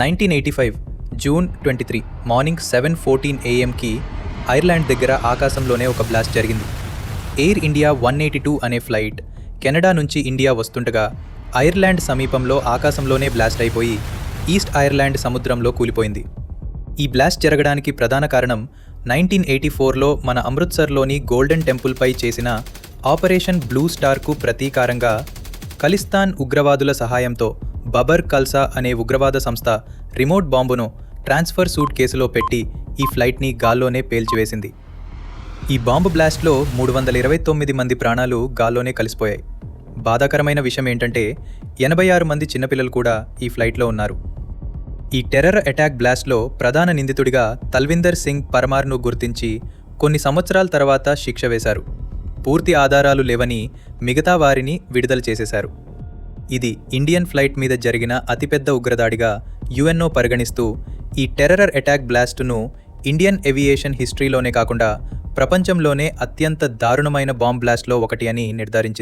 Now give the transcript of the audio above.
Nineteen eighty five June twenty three morning seven fourteen ఏఎంకి Ireland దగ్గర ఆకాశంలోనే ఒక blast జరిగింది. Air India one eighty two అనే flight Canada నుంచి ఇండియా వస్తుండగా ఐర్లాండ్ సమీపంలో ఆకాశంలోనే బ్లాస్ట్ అయిపోయి ఈస్ట్ ఐర్లాండ్ సముద్రంలో కూలిపోయింది. ఈ బ్లాస్ట్ జరగడానికి ప్రధాన కారణం నైన్టీన్ ఎయిటీ ఫోర్లో మన అమృత్సర్లోని గోల్డెన్ టెంపుల్పై చేసిన ఆపరేషన్ బ్లూ స్టార్కు ప్రతీకారంగా ఖలిస్తాన్ ఉగ్రవాదుల సహాయంతో బబర్ కల్సా అనే ఉగ్రవాద సంస్థ రిమోట్ బాంబును ట్రాన్స్ఫర్ సూట్ కేసులో పెట్టి ఈ ఫ్లైట్ని గాల్లోనే పేల్చివేసింది. ఈ బాంబు బ్లాస్ట్లో మూడు వందల ఇరవై తొమ్మిది మంది ప్రాణాలు గాల్లోనే కలిసిపోయాయి. బాధాకరమైన విషయం ఏంటంటే ఎనభై ఆరు మంది చిన్నపిల్లలు కూడా ఈ ఫ్లైట్లో ఉన్నారు. ఈ టెర్రర్ అటాక్ బ్లాస్ట్లో ప్రధాన నిందితుడిగా తల్విందర్ సింగ్ పరమార్ను గుర్తించి కొన్ని సంవత్సరాల తర్వాత శిక్ష వేశారు. పూర్తి ఆధారాలు లేవని మిగతా వారిని విడుదల చేసేశారు. ఇది ఇండియన్ ఫ్లైట్ మీద జరిగిన అతిపెద్ద ఉగ్రదాడిగా యుఎన్ఓ పరిగణిస్తూ ఈ టెర్రర్ అటాక్ బ్లాస్ట్ను ఇండియన్ ఏవియేషన్ హిస్టరీలోనే కాకుండా ప్రపంచంలోనే అత్యంత దారుణమైన బాంబ్ బ్లాస్ట్లో ఒకటి అని నిర్ధారించింది.